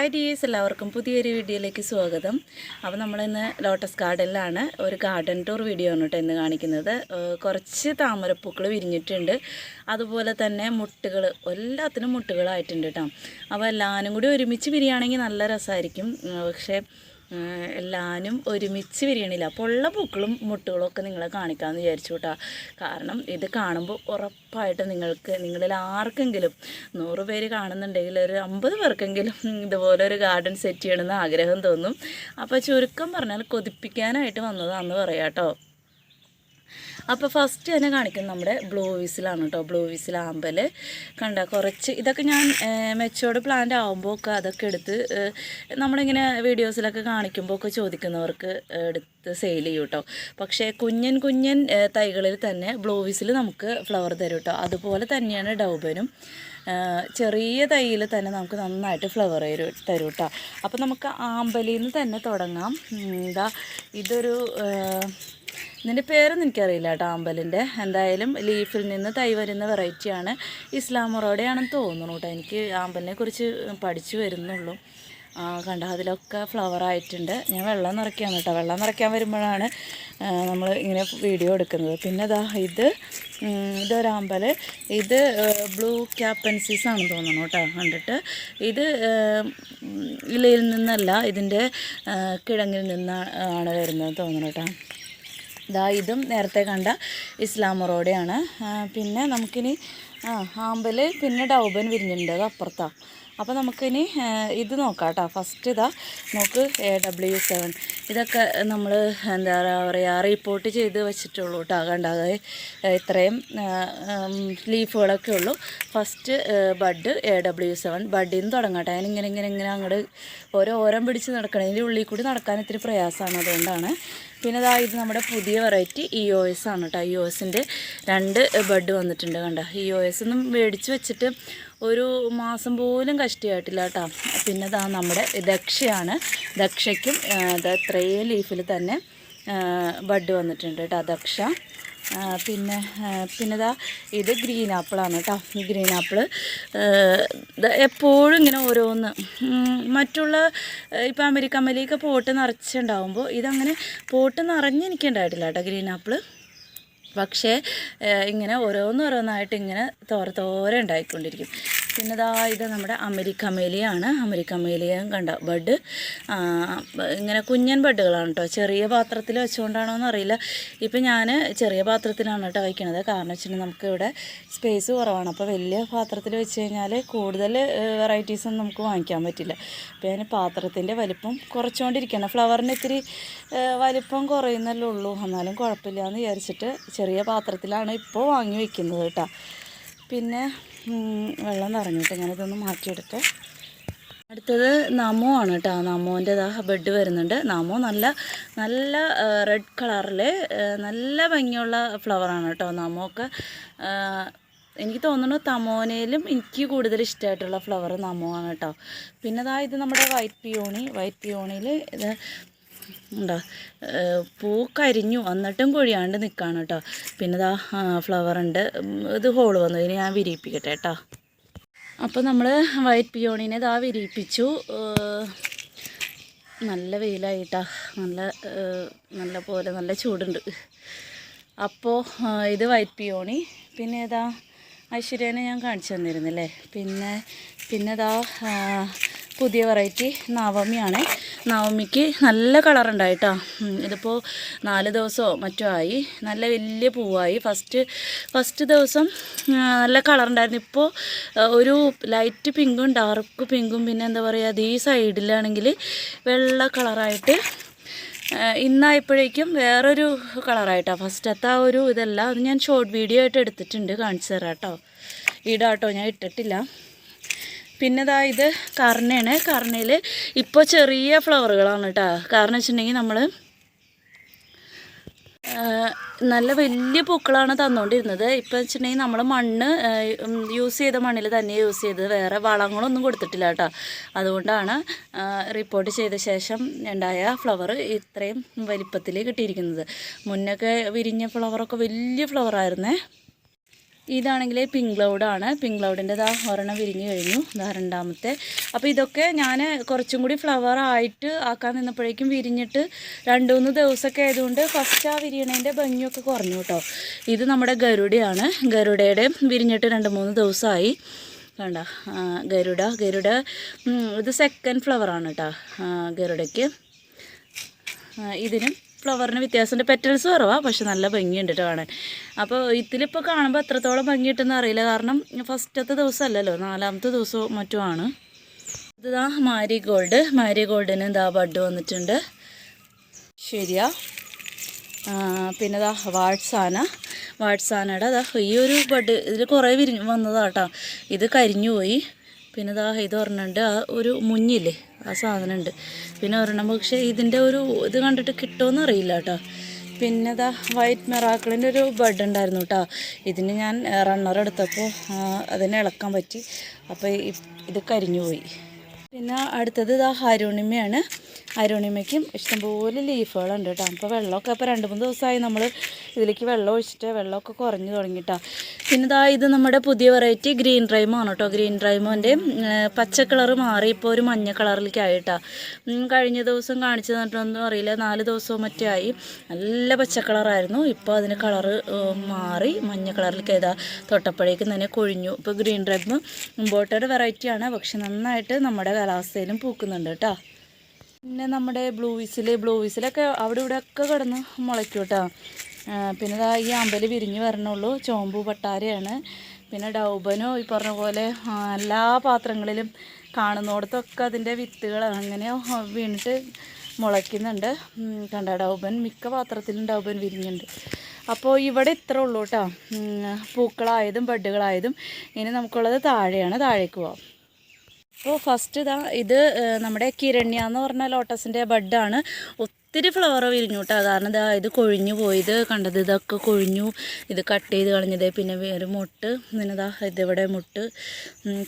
Hi dears എല്ലാവർക്കും പുതിയൊരു വീഡിയോയിലേക്ക് സ്വാഗതം. അപ്പോൾ നമ്മളിന്ന് ലോട്ടസ് ഗാർഡനിലാണ് ഒരു ഗാർഡൻ ടൂർ വീഡിയോ ആണ് കേട്ടോ ഇന്ന് കാണിക്കുന്നത്. കുറച്ച് താമരപ്പൂക്കൾ വിരിഞ്ഞിട്ടുണ്ട്. അതുപോലെ തന്നെ മുട്ടുകൾ എല്ലാത്തിനും മുട്ടുകളായിട്ടുണ്ട് കേട്ടോ അപ്പോൾ എല്ലാവരും കൂടി ഒരുമിച്ച് വിരിയാണെങ്കിൽ നല്ല രസമായിരിക്കും പക്ഷേ എല്ലാവരും ഒരുമിച്ച് വിരിയണില്ല. അപ്പോൾ ഉള്ള പൂക്കളും മുട്ടുകളും ഒക്കെ നിങ്ങളെ കാണിക്കാമെന്ന് വിചാരിച്ചു കേട്ടോ കാരണം ഇത് കാണുമ്പോൾ ഉറപ്പായിട്ട് നിങ്ങൾക്ക് നിങ്ങളിൽ ആർക്കെങ്കിലും നൂറ് പേര് കാണുന്നുണ്ടെങ്കിൽ ഒരു അമ്പത് പേർക്കെങ്കിലും ഇതുപോലെ ഒരു ഗാർഡൻ സെറ്റ് ചെയ്യണമെന്ന് ആഗ്രഹം തോന്നും. അപ്പോൾ ചുരുക്കം പറഞ്ഞാൽ കൊതിപ്പിക്കാനായിട്ട് വന്നതാണെന്ന് പറയാം കേട്ടോ അപ്പോൾ ഫസ്റ്റ് തന്നെ കാണിക്കുന്നത് നമ്മുടെ ബ്ലൂ വിസിലാണ് കേട്ടോ ബ്ലൂ വിസിൽ കണ്ട? കുറച്ച് ഇതൊക്കെ ഞാൻ മെച്ചോർഡ് പ്ലാന്റ് ആകുമ്പോൾ ഒക്കെ അതൊക്കെ എടുത്ത് നമ്മളിങ്ങനെ വീഡിയോസിലൊക്കെ കാണിക്കുമ്പോൾ ഒക്കെ ചോദിക്കുന്നവർക്ക് എടുത്ത് സെയിൽ ചെയ്യും കേട്ടോ പക്ഷേ കുഞ്ഞൻ കുഞ്ഞൻ തൈകളിൽ തന്നെ ബ്ലൂ വിസിൽ നമുക്ക് ഫ്ലവർ തരും കേട്ടോ അതുപോലെ തന്നെയാണ് ഡൗബനും ചെറിയ തൈയിൽ തന്നെ നമുക്ക് നന്നായിട്ട് ഫ്ലവർ തരും തരും കേട്ടോ അപ്പോൾ നമുക്ക് ആമ്പലിൽ നിന്ന് തന്നെ തുടങ്ങാം. എന്താ ഇതൊരു ഇതിന്റെ പേരൊന്നും എനിക്കറിയില്ല കേട്ടോ ആമ്പലിന്റെ എന്തായാലും ലീഫിൽ നിന്ന് തൈ വരുന്ന വെറൈറ്റിയാണ് ഇസ്ലാമറോടെയാണെന്ന് തോന്നുന്നു കേട്ടോ. എനിക്ക് ആമ്പലിനെ കുറിച്ച് പഠിച്ചു വരുന്നുള്ളൂ. കണ്ട അതിലൊക്കെ ഫ്ലവർ ആയിട്ടുണ്ട്. ഞാൻ വെള്ളം നിറയ്ക്കാൻ കേട്ടോ. വെള്ളം നിറയ്ക്കാൻ വരുമ്പോഴാണ് നമ്മൾ ഇങ്ങനെ വീഡിയോ എടുക്കുന്നത്. പിന്നെ ഇതാ ഇത് ഇതൊരാമ്പൽ ഇത് ബ്ലൂ ക്യാപ്പൻസീസ് ആണെന്ന് തോന്നുന്നു കേട്ടോ കണ്ടിട്ട്. ഇത് ഇലയിൽ നിന്നല്ല ഇതിന്റെ കിഴങ്ങിൽ നിന്നാണ് വരുന്നത് തോന്നുന്നു കേട്ടോ. ഇതാ ഇതും നേരത്തെ കണ്ട ഇസ്ലാമറോടെയാണ്. പിന്നെ നമുക്കിനി ആ ആമ്പൽ പിന്നെ ഡൗബൻ വിരിഞ്ഞിട്ടുണ്ട്. അത് അപ്പുറത്താണ് അപ്പോൾ നമുക്കിനി ഇത് നോക്കാം കേട്ടോ ഫസ്റ്റ് ഇതാ നമുക്ക് എ ഡബ്ല്യു സെവൻ ഇതൊക്കെ നമ്മൾ എന്താ പറയുക റിപ്പോർട്ട് ചെയ്ത് വെച്ചിട്ടുള്ളൂ കേട്ടോ. കണ്ടാതെ ഇത്രയും ലീഫുകളൊക്കെ ഉള്ളൂ. First bud A W seven ബഡിൽ നിന്ന് തുടങ്ങട്ടെ. അതിനിങ്ങനെ ഇങ്ങനെ ഇങ്ങനെ അങ്ങോട്ട് ഓരോ ഓരം പിടിച്ച് നടക്കണം. ഇതിന്റെ ഉള്ളിൽ കൂടി നടക്കാൻ ഇത്തിരി പ്രയാസമാണ് അതുകൊണ്ടാണ്. പിന്നെ ഇതാ ഇത് നമ്മുടെ പുതിയ വെറൈറ്റി ഇ ഒ എസ് ആണ് കേട്ടോ. ഇ ഒ എസിന്റെ രണ്ട് ബഡ് വന്നിട്ടുണ്ട് കണ്ട? ഇ ഒ എസ് ഒന്നും മേടിച്ച് വെച്ചിട്ട് ഒരു മാസം പോലും കഷ്ടിയായിട്ടില്ല കേട്ടോ. പിന്നെ ഇതാ നമ്മുടെ ദക്ഷയാണ്. ദക്ഷയ്ക്കും ഇത്രയും ലീഫിൽ തന്നെ ബഡ് വന്നിട്ടുണ്ട് കേട്ടോ ദക്ഷ. പിന്നെ പിന്നെ ഇതാ ഇത് ഗ്രീൻ ആപ്പിളാണ് കേട്ടോ. ഗ്രീൻ ആപ്പിൾ എപ്പോഴും ഇങ്ങനെ ഓരോന്ന് മറ്റുള്ള ഇപ്പം അമേരിക്ക അമേരിക്ക പോട്ട് നിറച്ചുണ്ടാവുമ്പോൾ ഇതങ്ങനെ പോട്ട് നിറഞ്ഞെനിക്കുണ്ടായിട്ടില്ല കേട്ടോ ഗ്രീൻ ആപ്പിൾ പക്ഷേ ഇങ്ങനെ ഓരോന്നോരോന്നായിട്ട് ഇങ്ങനെ തോര ഉണ്ടായിക്കൊണ്ടിരിക്കും. പിന്നെ ഇതാ ഇത് നമ്മുടെ അമരിക്കമേലിയാണ്. അമരിക്കമേലിയും അമേരിക്ക മേലിയും കണ്ട ബഡ്. ഇങ്ങനെ കുഞ്ഞൻ ബഡുകളാണ് കേട്ടോ ചെറിയ പാത്രത്തിൽ വെച്ചുകൊണ്ടാണോ എന്നറിയില്ല. ഇപ്പം ഞാൻ ചെറിയ പാത്രത്തിലാണ് കേട്ടോ വയ്ക്കണത് കാരണം വെച്ചിട്ടുണ്ടെങ്കിൽ നമുക്ക് ഇവിടെ സ്പേസ് കുറവാണ്. അപ്പോൾ വലിയ പാത്രത്തിൽ വെച്ച് കഴിഞ്ഞാൽ കൂടുതൽ വെറൈറ്റീസൊന്നും നമുക്ക് വാങ്ങിക്കാൻ പറ്റില്ല. അപ്പോൾ ഞാൻ പാത്രത്തിന്റെ വലിപ്പം കുറച്ചുകൊണ്ടിരിക്കുകയാണ് ഫ്ലവറിന് ഇത്തിരി വലിപ്പം കുറയുന്നല്ലേ ഉള്ളൂ. എന്നാലും കുഴപ്പമില്ല എന്ന് വിചാരിച്ചിട്ട് ചെറിയ പാത്രത്തിലാണ് ഇപ്പോൾ വാങ്ങി വയ്ക്കുന്നത് കേട്ടോ പിന്നെ വെള്ളം നിറഞ്ഞിട്ട് ഞാനിതൊന്ന് മാറ്റിയെടുത്ത്. അടുത്തത് നമോ ആണ് കേട്ടോ നമോന്റെ ദാ ബെഡ് വരുന്നുണ്ട്. നമോ നല്ല നല്ല റെഡ് കളറിൽ നല്ല ഭംഗിയുള്ള ഫ്ലവറാണ് കേട്ടോ നമോ ഒക്കെ എനിക്ക് തോന്നുന്നു തമോനയിലും എനിക്ക് കൂടുതൽ ഇഷ്ടമായിട്ടുള്ള ഫ്ലവർ നമോ ആണ് കേട്ടോ പിന്നെ ഇതാ ഇത് നമ്മുടെ വൈറ്റ് പിയോണി വൈറ്റ് പിയോണിയിൽ ഇത് ഉണ്ടോ പൂ കരിഞ്ഞു എന്നിട്ടും കൊഴിയാണ്ട് നിൽക്കുകയാണ് കേട്ടോ പിന്നെ ഇതാ ഫ്ലവർ ഉണ്ട്. ഇത് ഹോൾ വന്നു. ഇനി ഞാൻ വിരിയിപ്പിക്കട്ടെ കേട്ടോ അപ്പോൾ നമ്മൾ വൈറ്റ് പിയോണിനെ ഇതാ വിരിയിപ്പിച്ചു. നല്ല വെയിലായിട്ടാ. നല്ല നല്ല പോലെ നല്ല ചൂടുണ്ട്. അപ്പോൾ ഇത് വൈറ്റ് പിയോണി പിന്നെ ഏതാ ഐശ്വര്യനെ ഞാൻ കാണിച്ചു തന്നിരുന്നില്ലേ? പിന്നെ പിന്നെ ഇതാ പുതിയ വെറൈറ്റി നവമിയാണ് നവമിക്ക് നല്ല കളർ ഉണ്ടായിട്ടോ ഇതിപ്പോൾ നാല് ദിവസമോ മറ്റോ ആയി. നല്ല വലിയ പൂവായി. ഫസ്റ്റ് ഫസ്റ്റ് ദിവസം നല്ല കളറുണ്ടായിരുന്നു. ഇപ്പോൾ ഒരു ലൈറ്റ് പിങ്കും ഡാർക്ക് പിങ്കും പിന്നെ എന്താ പറയുക ഈ സൈഡിലാണെങ്കിൽ വെള്ള കളറായിട്ട് ഇന്നായപ്പോഴേക്കും വേറൊരു കളറായിട്ടാണ് ഫസ്റ്റത്തെ ആ ഒരു ഇതല്ല. അത് ഞാൻ ഷോർട്ട് വീഡിയോ ആയിട്ട് എടുത്തിട്ടുണ്ട്. കാണിച്ചു തരാം കേട്ടോ ഇടാട്ടോ. ഞാൻ ഇട്ടിട്ടില്ല. പിന്നെ ഇതാ ഇത് കർണയാണ്. കർണയിൽ ഇപ്പോൾ ചെറിയ ഫ്ലവറുകളാണ് കേട്ടോ കാരണം വെച്ചിട്ടുണ്ടെങ്കിൽ നമ്മൾ നല്ല വലിയ പൂക്കളാണ് തന്നുകൊണ്ടിരുന്നത് ഇപ്പം വെച്ചിട്ടുണ്ടെങ്കിൽ നമ്മൾ മണ്ണ് യൂസ് ചെയ്ത മണ്ണിൽ തന്നെ യൂസ് ചെയ്തത്. വേറെ വളങ്ങളൊന്നും കൊടുത്തിട്ടില്ല കേട്ടോ അതുകൊണ്ടാണ് റിപ്പോർട്ട് ചെയ്ത ശേഷം ഉണ്ടായ ഫ്ലവർ ഇത്രയും വലിപ്പത്തിൽ കിട്ടിയിരിക്കുന്നത്. മുന്നൊക്കെ വിരിഞ്ഞ ഫ്ലവറൊക്കെ വലിയ ഫ്ലവറായിരുന്നേ ഇതാണെങ്കിൽ പിങ്ക് ക്ലൗഡാണ് പിങ്ക് ക്ലൗഡിന്റെ ഇതാ ഒരെണ്ണം വിരിഞ്ഞ് കഴിഞ്ഞു. ഇതാ രണ്ടാമത്തെ. അപ്പോൾ ഇതൊക്കെ ഞാൻ കുറച്ചും കൂടി ഫ്ലവർ ആയിട്ട് ആക്കാൻ നിന്നപ്പോഴേക്കും വിരിഞ്ഞിട്ട് രണ്ട് മൂന്ന് ദിവസമൊക്കെ ആയതുകൊണ്ട് ഫസ്റ്റ് ആ വിരിയണേന്റെ ഭംഗിയൊക്കെ കുറഞ്ഞു കേട്ടോ. ഇത് നമ്മുടെ ഗരുഡയാണ്. ഗരുഡയുടെ വിരിഞ്ഞിട്ട് രണ്ട് മൂന്ന് ദിവസമായി. കണ്ട ആ, ഗരുഡ ഗരുഡ ഇത് സെക്കൻഡ് ഫ്ലവറാണ് കേട്ടോ ഗരുഡയ്ക്ക്. ഇതിനും ഫ്ലവറിന് വ്യത്യാസമുണ്ട്. പെറ്റൽസ് കുറവാണ് പക്ഷെ നല്ല ഭംഗിയുണ്ട് കേട്ടോ കാണാൻ. അപ്പോൾ ഇതിലിപ്പോൾ കാണുമ്പോൾ എത്രത്തോളം ഭംഗി കിട്ടുമെന്ന് അറിയില്ല. കാരണം ഫസ്റ്റത്തെ ദിവസമല്ലല്ലോ നാലാമത്തെ ദിവസവും മറ്റുമാണ്. ഇതാ മാരി ഗോൾഡ്. മാരി ഗോൾഡിന് ഇതാ ബഡ് വന്നിട്ടുണ്ട്. ശരിയാ. പിന്നെ ഇതാ വാട്സാന വാട്സാനയുടെ അതാ ഈ ഒരു ബഡ് ഇതിൽ കുറേ വിരിഞ്ഞ് വന്നതാട്ടോ ഇത് കരിഞ്ഞു പോയി. പിന്നെ ഇതാ ഇത് പറഞ്ഞിട്ടുണ്ട് ആ ഒരു മുഞ്ഞില്ലേ? ആ സാധനം ഉണ്ട് പിന്നെ ഒരെണ്ണം. പക്ഷേ ഇതിന്റെ ഒരു ഇത് കണ്ടിട്ട് കിട്ടുമെന്ന് അറിയില്ല കേട്ടോ. പിന്നെ ഇതാ വൈറ്റ് മെറാക്കിളിന്റെ ഒരു ബഡ് ഉണ്ടായിരുന്നു കേട്ടോ. ഇതിന് ഞാൻ റണ്ണർ എടുത്തപ്പോൾ അതിനെ ഇളക്കാൻ പറ്റി. അപ്പോൾ ഇത് കരിഞ്ഞു പോയി പിന്നെ അടുത്തത് ഇതാ അരുണിമയാണ് അരുണിമയ്ക്കും ഇഷ്ടംപോലെ ലീഫുകളുണ്ട് കേട്ടോ. അപ്പോൾ വെള്ളമൊക്കെ ഇപ്പോൾ രണ്ട് മൂന്ന് ദിവസമായി നമ്മൾ ഇതിലേക്ക് വെള്ളം ഒഴിച്ചിട്ട് വെള്ളമൊക്കെ കുറഞ്ഞു തുടങ്ങിട്ടോ. പിന്നെ ഇതാ ഇത് നമ്മുടെ പുതിയ വെറൈറ്റി ഗ്രീൻ ഡ്രൈമാണ് കേട്ടോ. ഗ്രീൻ ഡ്രൈമോന്റെ പച്ച കളർ മാറി ഇപ്പോൾ ഒരു മഞ്ഞ കളറിലേക്കായിട്ടാണ് കഴിഞ്ഞ ദിവസം കാണിച്ചു തന്നിട്ടൊന്നും അറിയില്ല. നാല് ദിവസവും മറ്റേ ആയി. നല്ല പച്ച കളറായിരുന്നു. ഇപ്പോൾ അതിന് കളറ് മാറി മഞ്ഞ കളറിലേക്ക് ഏതാ തൊട്ടപ്പോഴേക്കും തന്നെ കൊഴിഞ്ഞു. ഇപ്പോൾ ഗ്രീൻ ഡ്രൈമ് ഇമ്പോർട്ടഡ് വെറൈറ്റിയാണ്. പക്ഷെ നന്നായിട്ട് നമ്മുടെ കാലാവസ്ഥയിലും പൂക്കുന്നുണ്ട് കേട്ടോ. പിന്നെ നമ്മുടെ ബ്ലൂ വിസിൽ ബ്ലൂ വിസിലൊക്കെ അവിടെ ഇവിടെ ഒക്കെ കിടന്ന് മുളയ്ക്കും കേട്ടോ. പിന്നെ ഈ അമ്പൽ വിരിഞ്ഞ് വരണുള്ളൂ. ചോമ്പു പട്ടാരയാണ്. പിന്നെ ഡൗബനോ ഈ പറഞ്ഞ പോലെ എല്ലാ പാത്രങ്ങളിലും കാണുന്നിടത്തൊക്കെ അതിന്റെ വിത്തുകൾ അങ്ങനെ വീണിട്ട് മുളയ്ക്കുന്നുണ്ട്. കണ്ട ഡൗബൻ മിക്ക പാത്രത്തിലും ഡൗബൻ വിരിഞ്ഞുണ്ട്. അപ്പോൾ ഇവിടെ ഇത്ര ഉള്ളൂ കേട്ടോ. പൂക്കളായതും ബഡ്ഡുകളായതും. ഇനി നമുക്കുള്ളത് താഴെയാണ്. താഴേക്ക് പോവാം. അപ്പോൾ ഫസ്റ്റ് ഇതാ ഇത് നമ്മുടെ കിരണ്യ എന്ന് പറഞ്ഞ ലോട്ടസിന്റെ ബഡാണ്. ഒത്തിരി ഫ്ലവർ വിരിഞ്ഞു കേട്ടോ കാരണം ഇതാ ഇത് കൊഴിഞ്ഞു പോയത് കണ്ടത് ഇതൊക്കെ കൊഴിഞ്ഞു ഇത് കട്ട് ചെയ്ത് കളഞ്ഞത്. പിന്നെ വേറെ മുട്ട് പിന്നെ ഇതാ ഇതിവിടെ മുട്ട്.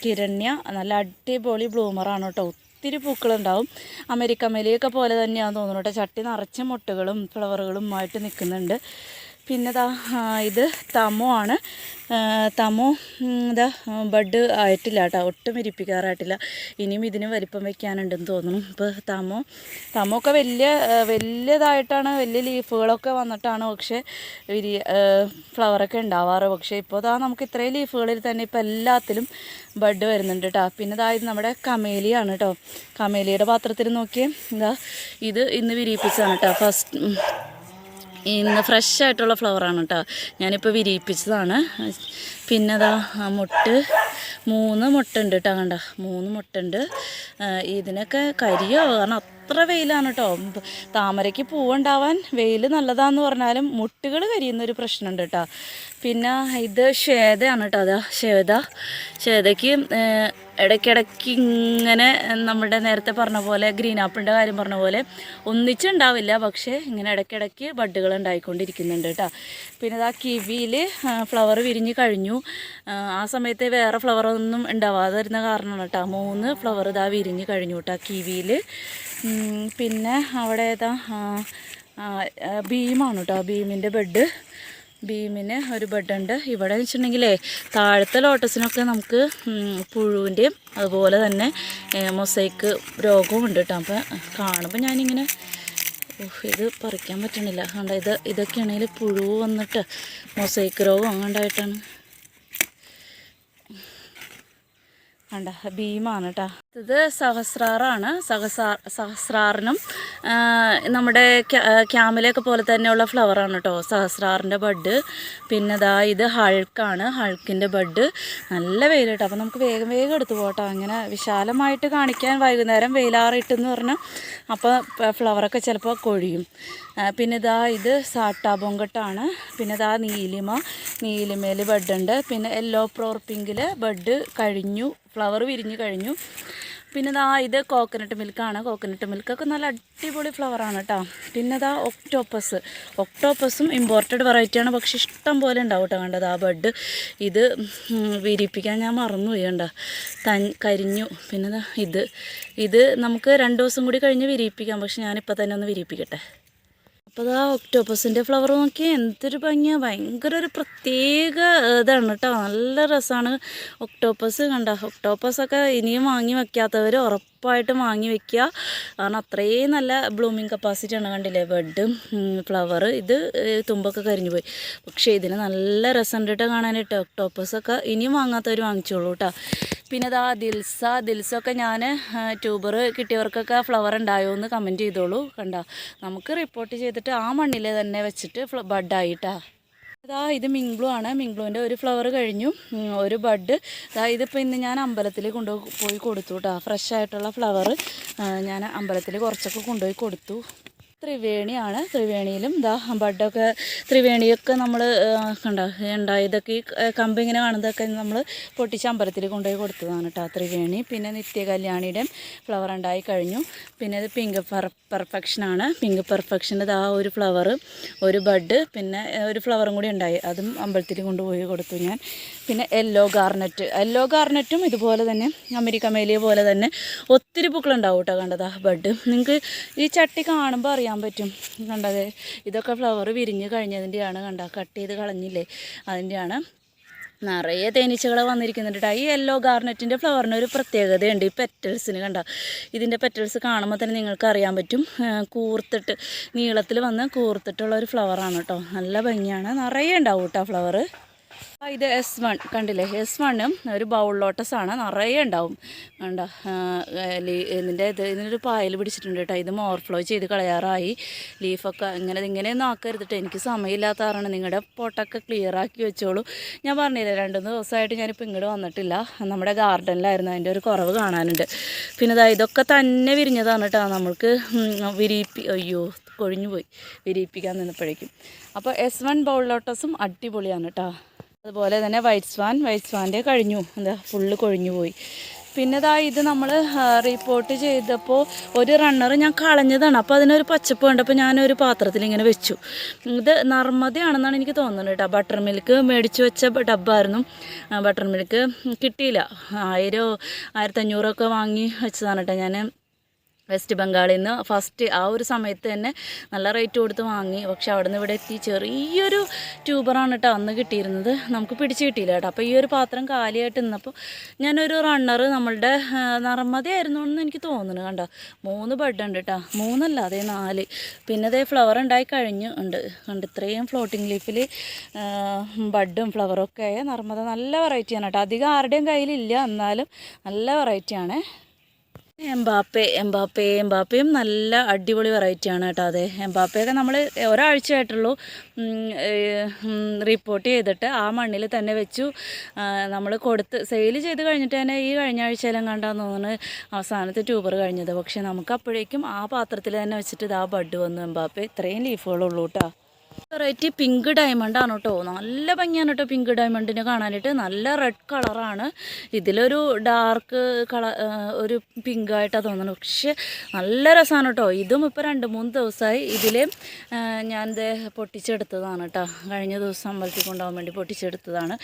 കിരണ്യ നല്ല അടിപൊളി ബ്ലൂമറാണ് കേട്ടോ ഒത്തിരി പൂക്കളുണ്ടാവും. അമേരിക്ക മേലിയൊക്കെ പോലെ തന്നെയാണെന്ന് തോന്നുന്നു കേട്ടോ ചട്ടി നിറച്ച് മുട്ടുകളും ഫ്ലവറുകളും ആയിട്ട് നിൽക്കുന്നുണ്ട് പിന്നെ ദാ ഇത് തമോ ആണ്. തമോ ഇതാ ബഡ് ആയിട്ടില്ല കേട്ടോ. ഒട്ടും ഇരിപ്പിക്കാറായിട്ടില്ല. ഇനിയും ഇതിന് വലിപ്പം വെക്കാനുണ്ടെന്ന് തോന്നുന്നു. ഇപ്പോൾ തമോ തമോ ഒക്കെ വലിയ വലിയതായിട്ടാണ് വലിയ ലീഫുകളൊക്കെ വന്നിട്ടാണ് പക്ഷേ വിരി ഫ്ലവറൊക്കെ ഉണ്ടാവാറ്. പക്ഷേ ഇപ്പോൾ ഇതാ നമുക്ക് ഇത്രയും ലീഫുകളിൽ തന്നെ ഇപ്പോൾ എല്ലാത്തിലും ബഡ് വരുന്നുണ്ട് കേട്ടോ. പിന്നെ ഇതാ ഇത് നമ്മുടെ കമേലിയാണ് കേട്ടോ. കമേലിയുടെ പാത്രത്തിൽ നോക്കിയേ. ഇതാ ഇത് ഇന്ന് വിരിയിപ്പിച്ചതാണ് കേട്ടോ. ഫസ്റ്റ് ഇന്ന് ഫ്രഷ് ആയിട്ടുള്ള ഫ്ലവറാണ് കേട്ടോ. ഞാനിപ്പോൾ വിരിയിപ്പിച്ചതാണ്. പിന്നെ അതാ ആ മുട്ട്. മൂന്ന് മുട്ടുണ്ട് കേട്ടോ കണ്ട. മൂന്ന് മുട്ടുണ്ട്. ഉണ്ട് ഇതിനൊക്കെ കരിയോ? കാരണം അത്ര വെയിലാണ് കേട്ടോ താമരയ്ക്ക് പൂവുണ്ടാവാൻ വെയിൽ നല്ലതാന്ന് പറഞ്ഞാലും മുട്ടുകൾ കരിയുന്നൊരു പ്രശ്നമുണ്ട് കേട്ടോ പിന്നെ ഇത് ശ്വേതയാണ് കേട്ടോ അതാ ശ്വേത. ശ്വേതയ്ക്ക് ഇടയ്ക്കിടയ്ക്ക് ഇങ്ങനെ നമ്മുടെ നേരത്തെ പറഞ്ഞ പോലെ ഗ്രീൻ ആപ്പിളിന്റെ കാര്യം പറഞ്ഞ പോലെ ഒന്നിച്ചുണ്ടാവില്ല. പക്ഷേ ഇങ്ങനെ ഇടയ്ക്കിടയ്ക്ക് ബഡ്ഡുകൾ ഉണ്ടായിക്കൊണ്ടിരിക്കുന്നുണ്ട് കേട്ടോ പിന്നെ ഇതാ കിവിയിൽ ഫ്ലവർ വിരിഞ്ഞ് കഴിഞ്ഞു. ആ, സമയത്ത് വേറെ ഫ്ലവറൊന്നും ഉണ്ടാവാതെ വരുന്ന കാരണമാണ് കേട്ടോ മൂന്ന് ഫ്ലവർ ഇതാ വിരിഞ്ഞ് കഴിഞ്ഞു കേട്ടോ കിവിയിൽ പിന്നെ അവിടെ ഏതാ ഭീമാണ് കേട്ടോ ഭീമിന്റെ ബെഡ് ഭീമിന് ഒരു ബെഡുണ്ട് ഇവിടെ വെച്ചിട്ടുണ്ടെങ്കിലേ താഴത്തെ ലോട്ടസിനൊക്കെ നമുക്ക് പുഴുവിന്റെയും അതുപോലെ തന്നെ മൊസൈക്ക് രോഗവും ഉണ്ട് കേട്ടോ അപ്പോൾ കാണുമ്പോൾ ഞാനിങ്ങനെ ഇത് പറിക്കാൻ പറ്റണില്ല. കണ്ട ഇത് ഇതൊക്കെയാണെങ്കിൽ പുഴു വന്നിട്ട് മൊസൈക്ക് രോഗം അങ്ങണ്ടായിട്ടാണ് കണ്ട ഭീമാണ് കേട്ടോ ഇത് സഹസ്രാറാണ്. സഹസ്രാ സഹസ്രാറിനും നമ്മുടെ ക്യാമിലൊക്കെ പോലെ തന്നെയുള്ള ഫ്ലവറാണ് കേട്ടോ സഹസ്രാറിന്റെ ബഡ്. പിന്നെ ഇതാ ഇത് ഹൾക്കാണ്. ഹൾക്കിന്റെ ബഡ്. നല്ല വെയിൽ കേട്ടോ അപ്പോൾ നമുക്ക് വേഗം വേഗം എടുത്തു പോകട്ടോ. അങ്ങനെ വിശാലമായിട്ട് കാണിക്കാൻ വൈകുന്നേരം വെയിലാറിട്ടെന്ന് പറഞ്ഞാൽ അപ്പോൾ ഫ്ലവറൊക്കെ ചിലപ്പോൾ കൊഴിയും. പിന്നെ ഇതാ ഇത് സാട്ടാ ബൊങ്കട്ടാണ്. പിന്നെ ഇതാ നീലിമ. നീലിമയിൽ ബഡുണ്ട്. പിന്നെ യെല്ലോ പ്രോർ പിങ്കിൽ ബഡ് കഴിഞ്ഞു. ഫ്ലവർ വിരിഞ്ഞു കഴിഞ്ഞു. പിന്നെ ഇതാ ഇത് കോക്കനട്ട് മിൽക്കാണ്. കോക്കനട്ട് മിൽക്കൊക്കെ നല്ല അടിപൊളി ഫ്ലവറാണ് കേട്ടോ പിന്നെ ഇതാ ഒക്ടോപ്പസ്. ഒക്ടോപ്പസും ഇമ്പോർട്ടഡ് വെറൈറ്റിയാണ്. പക്ഷെ ഇഷ്ടം പോലെ ഉണ്ടാവും കേട്ടോ കണ്ടത് ആ ബഡ്. ഇത് വിരിപ്പിക്കാൻ ഞാൻ മറന്നുപോയി കണ്ട? തൻ കരിഞ്ഞു. പിന്നെ ഇത്. ഇത് നമുക്ക് രണ്ട് ദിവസം കൂടി കഴിഞ്ഞ് വിരിയിപ്പിക്കാം. പക്ഷെ ഞാനിപ്പോൾ തന്നെ ഒന്ന് വിരിയിപ്പിക്കട്ടെ. അപ്പോൾ അതാ ഒക്ടോപ്പസിന്റെ ഫ്ലവർ നോക്കി എന്തൊരു ഭംഗിയാണ് ഭയങ്കര ഒരു പ്രത്യേക ഇതാണ് കേട്ടോ നല്ല രസമാണ് ഒക്ടോപ്പസ് കണ്ട ഒക്ടോപ്പസൊക്കെ ഇനിയും വാങ്ങി വെക്കാത്തവർ ഉറപ്പായിട്ടും വാങ്ങി വെക്കുക. കാരണം അത്രയും നല്ല ബ്ലൂമിങ് കപ്പാസിറ്റി ആണ് കണ്ടില്ലേ? ബെഡും ഫ്ലവർ ഇത് തുമ്പൊക്കെ കരിഞ്ഞു പോയി പക്ഷേ ഇതിന് നല്ല രസമുണ്ട് കേട്ടോ കാണാനായിട്ട്. ഒക്ടോപ്പസൊക്കെ ഇനിയും വാങ്ങാത്തവർ വാങ്ങിച്ചോളൂ കേട്ടോ പിന്നെ ഇതാ ദിൽസ ദിൽസൊക്കെ ഞാൻ ട്യൂബർ കിട്ടിയവർക്കൊക്കെ ഫ്ലവർ ഉണ്ടായോ എന്ന് കമന്റ് ചെയ്തോളൂ. കണ്ടോ നമുക്ക് റിപ്പോർട്ട് ചെയ്തിട്ട് ആ മണ്ണിൽ തന്നെ വെച്ചിട്ട് ബഡായിട്ടാ ഇതാ ഇത് മിങ്ക്ലു ആണ്. മിങ്ക്ലുവിന്റെ ഒരു ഫ്ലവർ കഴിഞ്ഞു. ഒരു ബഡ്. ഇതാ ഇതിപ്പോൾ ഇന്ന് ഞാൻ അമ്പലത്തിൽ കൊണ്ടുപോയി പോയി കൊടുത്തു കേട്ടോ ഫ്രഷ് ആയിട്ടുള്ള ഫ്ലവർ ഞാൻ അമ്പലത്തിൽ കുറച്ചൊക്കെ കൊണ്ടുപോയി കൊടുത്തു. ത്രിവേണിയാണ്. ത്രിവേണിയിലും ഇതാ ബഡൊക്കെ ത്രിവേണിയൊക്കെ നമ്മൾ കണ്ട ഉണ്ടായതൊക്കെ ഈ കമ്പ് ഇങ്ങനെ കാണുന്നതൊക്കെ നമ്മൾ പൊട്ടിച്ച് അമ്പലത്തിൽ കൊണ്ടുപോയി കൊടുത്തതാണ് കേട്ടോ ത്രിവേണി. പിന്നെ നിത്യകല്യാണിയുടെയും ഫ്ലവർ ഉണ്ടായി കഴിഞ്ഞു. പിന്നെ ഇത് പിങ്ക് പെർ പെർഫെക്ഷനാണ് പിങ്ക് പെർഫെക്ഷന്റെ ഇതാ ഒരു ഫ്ലവർ ഒരു ബഡ് പിന്നെ ഒരു ഫ്ലവറും കൂടി ഉണ്ടായി. അതും അമ്പലത്തിൽ കൊണ്ടുപോയി കൊടുത്തു ഞാൻ. പിന്നെ യെല്ലോ ഗാർണറ്റ് യെല്ലോ ഗാർണറ്റും ഇതുപോലെ തന്നെ അമേരിക്ക മേലിയ പോലെ തന്നെ ഒത്തിരി പൂക്കളുണ്ടാവും കേട്ടോ കണ്ടതാ ബഡ് നിങ്ങൾക്ക് ഈ ചട്ടി കാണുമ്പോൾ അറിയാൻ പറ്റും. കണ്ടത്? ഇതൊക്കെ ഫ്ലവർ വിരിഞ്ഞ് കഴിഞ്ഞതിന്റെയാണ് കണ്ട കട്ട് ചെയ്ത് കളഞ്ഞില്ലേ? അതിന്റെയാണ് നിറയെ തേനീച്ചകൾ വന്നിരിക്കുന്നുണ്ട് കേട്ടോ ഈ യെല്ലോ ഗാർണറ്റിന്റെ ഫ്ലവറിന് ഒരു പ്രത്യേകതയുണ്ട് ഈ പെറ്റൽസിന് കണ്ട. ഇതിന്റെ പെറ്റൽസ് കാണുമ്പോൾ തന്നെ നിങ്ങൾക്ക് അറിയാൻ പറ്റും. കൂർത്തിട്ട് നീളത്തിൽ വന്ന് കൂർത്തിട്ടുള്ള ഒരു ഫ്ലവറാണ് കേട്ടോ നല്ല ഭംഗിയാണ്. നിറയെ ഉണ്ടാവും കേട്ടോ ഫ്ലവർ ഇത് എസ് വൺ കണ്ടില്ലേ? എസ് വണ്ണും ഒരു ബൗൾ ലോട്ടസ് ആണ്. നിറയെ ഉണ്ടാവും. കണ്ട? ഇതിന്റെ ഇത് ഇതിനൊരു പായൽ പിടിച്ചിട്ടുണ്ട് കേട്ടോ. ഇത് മോർഫ്ലോ ചെയ്ത് കളയാറായി. ലീഫൊക്കെ ഇങ്ങനെ ഇങ്ങനെയൊന്നും ആക്കരുതിട്ട് എനിക്ക് സമയമില്ലാത്ത കാരണം നിങ്ങളുടെ പൊട്ടൊക്കെ ക്ലിയർ ആക്കി വെച്ചോളൂ. ഞാൻ പറഞ്ഞില്ല രണ്ട് ദിവസമായിട്ട് ഞാനിപ്പോൾ ഇങ്ങോട്ട് വന്നിട്ടില്ല. നമ്മുടെ ഗാർഡനിലായിരുന്നു അതിന്റെ ഒരു കുറവ് കാണാനുണ്ട്. പിന്നെ ഇതാ ഇതൊക്കെ തന്നെ വിരിഞ്ഞതാണ് കേട്ടോ നമ്മൾക്ക് വിരിയിപ്പി അയ്യോ കൊഴിഞ്ഞു പോയി വിരിയിപ്പിക്കാൻ നിന്നപ്പോഴേക്കും. അപ്പോൾ എസ് വൺ ബൗൾ ലോട്ടസും അടിപൊളിയാണ് കേട്ടോ അതുപോലെ തന്നെ വൈറ്റ് സ്വാൻ വൈറ്റ് സ്വാന്റെ കഴിഞ്ഞു. എന്താ ഫുള്ള് കൊഴിഞ്ഞു പോയി. പിന്നെ ദാ ഇത് നമ്മൾ റിപ്പോർട്ട് ചെയ്തപ്പോൾ ഒരു റണ്ണർ ഞാൻ കളഞ്ഞതാണ്. അപ്പോൾ അതിനൊരു പച്ചപ്പ് കണ്ടപ്പോൾ ഞാനൊരു പാത്രത്തിൽ ഇങ്ങനെ വെച്ചു. ഇത് നർമ്മദയാണെന്നാണ് എനിക്ക് തോന്നുന്നത് കേട്ടോ. ബട്ടർ മിൽക്ക് മേടിച്ച് വെച്ച ഡബ്ബായിരുന്നു. ബട്ടർ മിൽക്ക് കിട്ടിയില്ല. ആയിരം ആയിരത്തഞ്ഞൂറൊക്കെ വാങ്ങി വെച്ചതാണ് കേട്ടോ ഞാൻ വെസ്റ്റ് ബംഗാളിൽ നിന്ന് ഫസ്റ്റ് ആ ഒരു സമയത്ത് തന്നെ നല്ല റേറ്റ് കൊടുത്ത് വാങ്ങി. പക്ഷേ അവിടെ നിന്ന് ഇവിടെ എത്തി ചെറിയൊരു ട്യൂബറാണ് കേട്ടോ അന്ന് കിട്ടിയിരുന്നത്. നമുക്ക് പിടിച്ച് കിട്ടിയില്ല കേട്ടോ അപ്പോൾ ഈ ഒരു പാത്രം കാലിയായിട്ട് നിന്നപ്പോൾ ഞാനൊരു റണ്ണർ നമ്മളുടെ നർമ്മതയായിരുന്നു എന്ന് എനിക്ക് തോന്നുന്നു കണ്ടോ. മൂന്ന് ബെഡ് ഉണ്ട് കേട്ടോ മൂന്നല്ല അതേ നാല്. പിന്നെ അതേ ഫ്ലവർ ഉണ്ടായി കഴിഞ്ഞു. ഉണ്ട്. കണ്ട് ഇത്രയും ഫ്ലോട്ടിംഗ് ലീഫിൽ ബഡും ഫ്ലവറും ഒക്കെ നർമ്മത നല്ല വെറൈറ്റിയാണ് കേട്ടോ അധികം ആരുടെയും കയ്യിലില്ല. എന്നാലും നല്ല വെറൈറ്റിയാണ് എംബാപ്പെ എംബാപ്പെ എംബാപ്പയും നല്ല അടിപൊളി വെറൈറ്റിയാണ് കേട്ടോ അതെ. എംബാപ്പയൊക്കെ നമ്മൾ ഒരാഴ്ചയായിട്ടുള്ളൂ റിപ്പോർട്ട് ചെയ്തിട്ട് ആ മണ്ണിൽ തന്നെ വെച്ചു. നമ്മൾ കൊടുത്ത് സെയിൽ ചെയ്ത് കഴിഞ്ഞിട്ട് തന്നെ ഈ കഴിഞ്ഞ ആഴ്ചയിലും കണ്ടാന്ന് തോന്നുന്നു അവസാനത്തെ ട്യൂബർ കഴിഞ്ഞത്. പക്ഷേ നമുക്ക് അപ്പോഴേക്കും ആ പാത്രത്തിൽ തന്നെ വെച്ചിട്ട് ഇതാ ബഡ് വന്നു എംബാപ്പെ. ഇത്രയും ലീഫുകളുള്ളൂ കേട്ടോ. വെറൈറ്റി പിങ്ക് ഡയമണ്ട് ആണ് കേട്ടോ. നല്ല ഭംഗിയാണ് കേട്ടോ പിങ്ക് ഡയമണ്ടിനെ കാണാനായിട്ട്. നല്ല റെഡ് കളറാണ് ഇതിലൊരു ഡാർക്ക് കളർ ഒരു പിങ്കായിട്ടാണ് തോന്നുന്നത് പക്ഷേ നല്ല രസമാണ് കേട്ടോ. ഇതും ഇപ്പോൾ രണ്ട് മൂന്ന് ദിവസമായി ഇതിൽ ഞാൻ ഇത് പൊട്ടിച്ചെടുത്തതാണ് കേട്ടോ. കഴിഞ്ഞ ദിവസം അമ്പലത്തിൽ കൊണ്ടുപോകാൻ വേണ്ടി പൊട്ടിച്ചെടുത്തതാണ്.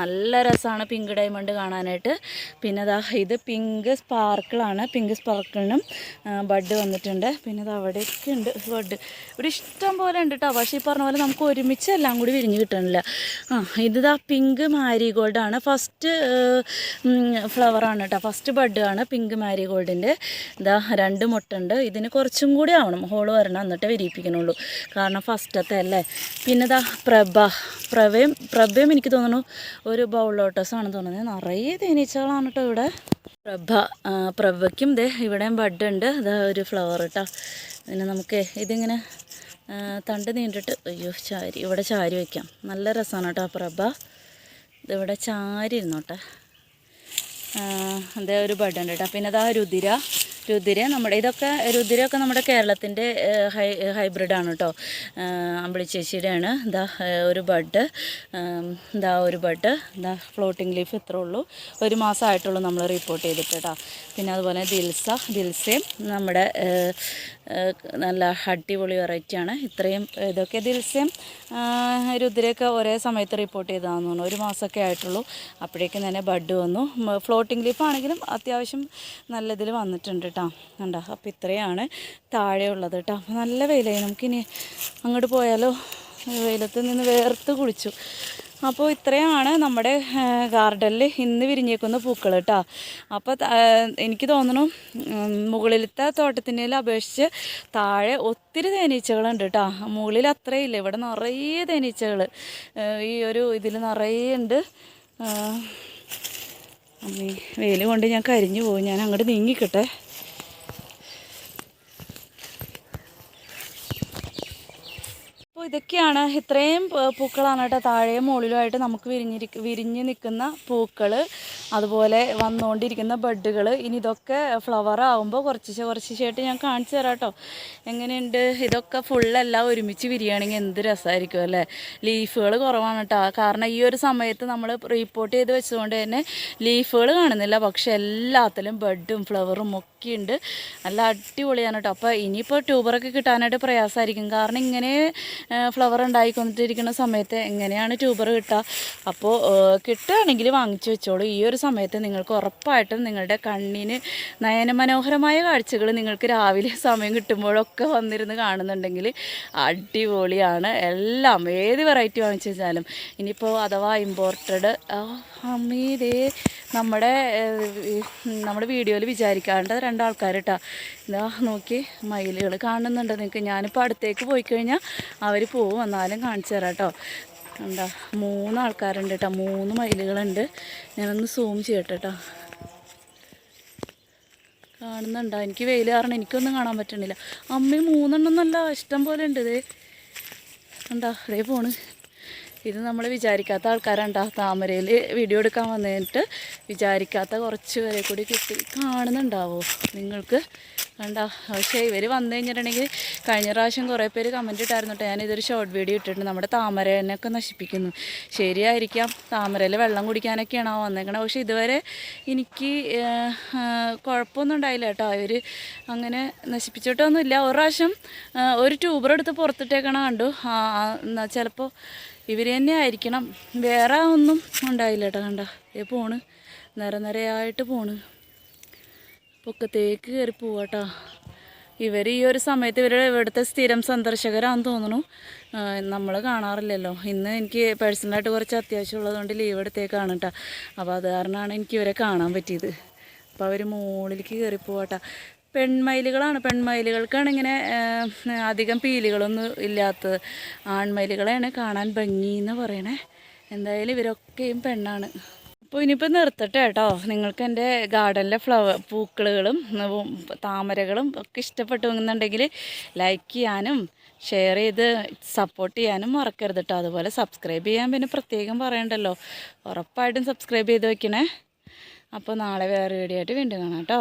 നല്ല രസമാണ് പിങ്ക് ഡയമണ്ട് കാണാനായിട്ട്. പിന്നെ അതാ ഇത് പിങ്ക് സ്പാർക്കിളാണ് പിങ്ക് സ്പാർക്കിളിനും ബഡ് വന്നിട്ടുണ്ട്. പിന്നെ അത് അവിടെയൊക്കെ ഉണ്ട്. ബഡ് ഇവിടെ ഇഷ്ടം പോലെ ഉണ്ട് കേട്ടോ. പക്ഷേ ഈ പറഞ്ഞ പോലെ നമുക്ക് ഒരുമിച്ച് എല്ലാം കൂടി വിരിഞ്ഞ് കിട്ടണില്ല. ആ ഇതാ പിങ്ക് മാരിഗോൾഡ് ആണ്. ഫസ്റ്റ് ഫ്ലവറാണ് കേട്ടോ ഫസ്റ്റ് ബഡ് ആണ് പിങ്ക് മാരിഗോൾഡിന്റെ ഇതാ രണ്ട് മുട്ടുണ്ട്. ഇതിന് കുറച്ചും കൂടി ആവണം. ഹോൾ വരണം എന്നിട്ട് വിരിയിപ്പിക്കണുള്ളൂ. കാരണം ഫസ്റ്റത്തെ അല്ലേ? പിന്നെ ഇതാ പ്രഭ. പ്രഭയും പ്രഭയും എനിക്ക് തോന്നുന്നു ഒരു ബൗൾ ലോട്ടസ് ആണ് തോന്നുന്നത് നിറയെ തേനീച്ചകളാണ് കേട്ടോ ഇവിടെ. പ്രഭ പ്രഭയ്ക്കും ദേ ഇവിടെയും ബഡ് ഉണ്ട്. ഇതാ ഒരു ഫ്ലവർ കേട്ടോ പിന്നെ നമുക്ക് ഇതിങ്ങനെ തണ്ട് നീണ്ടിട്ട് അയ്യോ ചാരി ഇവിടെ ചാരി വയ്ക്കാം നല്ല രസമാണ് കേട്ടോ പ്രഭ. ഇതിവിടെ ചാരി ഇരുന്നോട്ടെ അതേ ഒരു ബഡ് ഉണ്ട് കേട്ടോ പിന്നെ അതാ രുതിര. രുതിര നമ്മുടെ ഇതൊക്കെ രുതിരയൊക്കെ നമ്മുടെ കേരളത്തിന്റെ ഹൈ ഹൈബ്രിഡാണ് കേട്ടോ. അമ്പിളിച്ചേച്ചിയുടെയാണ്. ഇതാ ഒരു ബഡ്. ഇതാ ഒരു ബഡ്. ഇതാ ഫ്ലോട്ടിംഗ് ലീഫ് ഇത്രേ ഉള്ളൂ. ഒരു മാസമായിട്ടുള്ളൂ നമ്മൾ റിപ്പോർട്ട് ചെയ്തിട്ട് കേട്ടോ. പിന്നെ അതുപോലെ ദിൽസ ദിൽസയും നമ്മുടെ നല്ല അടിപൊളി വെറൈറ്റിയാണ്. ഇത്രയും ഇതൊക്കെ ദിവസം രുദ്രയൊക്കെ ഒരേ സമയത്ത് റിപ്പോർട്ട് ചെയ്തതാണെന്ന് തോന്നുന്നു. ഒരു മാസമൊക്കെ ആയിട്ടുള്ളൂ. അപ്പോഴേക്കും തന്നെ ബഡ് വന്നു. ഫ്ലോട്ടിംഗ് ലീഫ് ആണെങ്കിലും അത്യാവശ്യം നല്ല ഇതിൽ വന്നിട്ടുണ്ട് കേട്ടോ കണ്ടോ? അപ്പോൾ ഇത്രയാണ് താഴെ ഉള്ളത് കേട്ടോ നല്ല വെയിലായി. നമുക്കിനി അങ്ങോട്ട് പോയാലോ? വെയിലത്ത് നിന്ന് വേർത്ത് കുളിച്ചു. അപ്പോൾ ഇത്രയാണ് നമ്മുടെ ഗാർഡനിൽ ഇന്ന് വിരിഞ്ഞേക്കുന്ന പൂക്കൾ കേട്ടോ. അപ്പോൾ എനിക്ക് തോന്നുന്നു മുകളിലത്തെ തോട്ടത്തിന്റെ അപേക്ഷിച്ച് താഴെ ഒത്തിരി തേനീച്ചകളുണ്ട് കേട്ടോ. മുകളിൽ അത്രയില്ല ഇവിടെ നിറയെ തേനീച്ചകൾ ഈ ഒരു ഇതിൽ നിറയെ ഉണ്ട്. വെയിൽ കൊണ്ട് ഞാൻ കരിഞ്ഞു പോകും ഞാൻ അങ്ങോട്ട് നീങ്ങിക്കട്ടെ. അപ്പോൾ ഇതൊക്കെയാണ് ഇത്രയും പൂക്കളാണ് കേട്ടോ. താഴെയും മുകളിലുമായിട്ട് നമുക്ക് വിരിഞ്ഞിരിക്ക വിരിഞ്ഞ് നിൽക്കുന്ന പൂക്കൾ അതുപോലെ വന്നുകൊണ്ടിരിക്കുന്ന ബഡുകൾ ഇനി ഇതൊക്കെ ഫ്ലവർ ആകുമ്പോൾ കുറച്ച് കുറച്ചായിട്ട് ഞാൻ കാണിച്ചു തരാം കേട്ടോ. എങ്ങനെയുണ്ട്? ഇതൊക്കെ ഫുള്ളെല്ലാം ഒരുമിച്ച് വിരിയുകയാണെങ്കിൽ എന്ത് രസമായിരിക്കും അല്ലേ? ലീഫുകൾ കുറവാണ് കേട്ടോ. കാരണം ഈ ഒരു സമയത്ത് നമ്മൾ റിപ്പോർട്ട് ചെയ്ത് വെച്ചതുകൊണ്ട് തന്നെ ലീഫുകൾ കാണുന്നില്ല. പക്ഷെ എല്ലാത്തിലും ബഡും ഫ്ലവറും ഒക്കെ ഉണ്ട്. നല്ല അടിപൊളിയാണ് കേട്ടോ. അപ്പോൾ ഇനിയിപ്പോൾ ട്യൂബറൊക്കെ കിട്ടാനായിട്ട് പ്രയാസമായിരിക്കും. കാരണം ഇങ്ങനെ ഫ്ലവർ ഉണ്ടായിക്കൊണ്ടിരിക്കുന്ന സമയത്ത് എങ്ങനെയാണ് ട്യൂബർ കിട്ടുക? അപ്പോൾ കിട്ടുകയാണെങ്കിൽ വാങ്ങിച്ചു വെച്ചോളൂ. ഈ ഒരു സമയത്ത് നിങ്ങൾക്ക് ഉറപ്പായിട്ടും നിങ്ങളുടെ കണ്ണിന് നയനമനോഹരമായ കാഴ്ചകൾ നിങ്ങൾക്ക് രാവിലെ സമയം കിട്ടുമ്പോഴൊക്കെ വന്നിരുന്ന് കാണുന്നുണ്ടെങ്കിൽ അടിപൊളിയാണ്. എല്ലാം ഏത് വെറൈറ്റി വാങ്ങിച്ചു വെച്ചാലും. ഇനിയിപ്പോൾ അഥവാ ഇമ്പോർട്ടഡ് അമീതേ നമ്മുടെ നമ്മുടെ വീഡിയോയിൽ വിചാരിക്കാണ്ട് രണ്ടാൾക്കാർ കേട്ടോ ഇതാ നോക്കി മയിലുകൾ കാണുന്നുണ്ട്. നിങ്ങൾക്ക് ഞാനിപ്പോൾ അടുത്തേക്ക് പോയി കഴിഞ്ഞാൽ അവർ പോവും. എന്നാലും കാണിച്ചു തരാം കേട്ടോ എന്താ മൂന്ന് ആൾക്കാരുണ്ട് കേട്ടോ മൂന്ന് മയിലുകളുണ്ട്. ഞാനൊന്ന് സൂം ചെയ്യട്ടെ കേട്ടോ കാണുന്നുണ്ടോ? എനിക്ക് വെയിൽ കാരണം എനിക്കൊന്നും കാണാൻ പറ്റണില്ല അമ്മ മൂന്നെണ്ണം നല്ല ഇഷ്ടം പോലെ ഉണ്ട് ഇതേ എന്താ അതേ പോണ്. ഇത് നമ്മൾ വിചാരിക്കാത്ത ആൾക്കാരുണ്ടാ താമരയിൽ വീഡിയോ എടുക്കാൻ വന്നിട്ട് വിചാരിക്കാത്ത കുറച്ച് പേരെ കൂടി കിട്ടി. കാണുന്നുണ്ടാവോ? നിങ്ങൾക്ക്? കണ്ട? പക്ഷേ ഇവർ വന്നു കഴിഞ്ഞിട്ടുണ്ടെങ്കിൽ കഴിഞ്ഞ പ്രാവശ്യം കുറേ പേര് കമന്റ് ഇട്ടായിരുന്നു കേട്ടോ. ഞാനിതൊരു ഷോർട്ട് വീഡിയോ ഇട്ടിട്ടുണ്ട്. നമ്മുടെ താമരേനൊക്കെ നശിപ്പിക്കുന്നു. ശരിയായിരിക്കാം. താമരയിൽ വെള്ളം കുടിക്കാനൊക്കെയാണോ വന്നേക്കണത് പക്ഷേ ഇതുവരെ എനിക്ക് കുഴപ്പമൊന്നും ഉണ്ടായില്ല കേട്ടോ. ഇവർ അങ്ങനെ നശിപ്പിച്ചിട്ടൊന്നുമില്ല. ഒരു പ്രാവശ്യം ഒരു ട്യൂബർ എടുത്ത് പുറത്തിട്ടേക്കണ കണ്ടു. ചിലപ്പോൾ ഇവർ തന്നെ ആയിരിക്കണം. വേറെ ഒന്നും ഉണ്ടായില്ല കേട്ടോ കണ്ട. ഏ പോണ്. നിര നിരയായിട്ട് പോണ്. പൊക്കത്തേക്ക് കയറി പോവാട്ടോ ഇവർ ഈ ഒരു സമയത്ത് ഇവർ ഇവിടുത്തെ സ്ഥിരം സന്ദർശകരാണെന്ന് തോന്നുന്നു. നമ്മൾ കാണാറില്ലല്ലോ. ഇന്ന് എനിക്ക് പേഴ്സണലായിട്ട് കുറച്ച് അത്യാവശ്യമുള്ളതുകൊണ്ട് ലീവ് എടുത്തേക്കാണ് കേട്ടോ അപ്പോൾ അത് കാരണമാണ് എനിക്ക് ഇവരെ കാണാൻ പറ്റിയത്. അപ്പോൾ അവർ മുകളിലേക്ക് കയറി പോവാട്ടാ പെൺമയിലുകളാണ്. പെൺമയിലുകൾക്കാണ് ഇങ്ങനെ അധികം പീലികളൊന്നും ഇല്ലാത്തത്. ആൺമയിലുകളെയാണ് കാണാൻ ഭംഗി എന്ന് പറയണേ. എന്തായാലും ഇവരൊക്കെയും പെണ്ണാണ്. അപ്പോൾ ഇനിയിപ്പോൾ നിർത്തട്ടെ കേട്ടോ. നിങ്ങൾക്ക് എന്റെ ഗാർഡനിലെ ഫ്ലവർ പൂക്കളുകളും താമരകളും ഒക്കെ ഇഷ്ടപ്പെട്ടു എന്നുണ്ടെങ്കിൽ ലൈക്ക് ചെയ്യാനും ഷെയർ ചെയ്ത് സപ്പോർട്ട് ചെയ്യാനും മറക്കരുത് കേട്ടോ. അതുപോലെ സബ്സ്ക്രൈബ് ചെയ്യാൻ പിന്നെ പ്രത്യേകം പറയണ്ടല്ലോ. ഉറപ്പായിട്ടും സബ്സ്ക്രൈബ് ചെയ്ത് വെക്കണേ. അപ്പോൾ നാളെ വേറെ വീഡിയോ ആയിട്ട് വീണ്ടും കാണാം കേട്ടോ.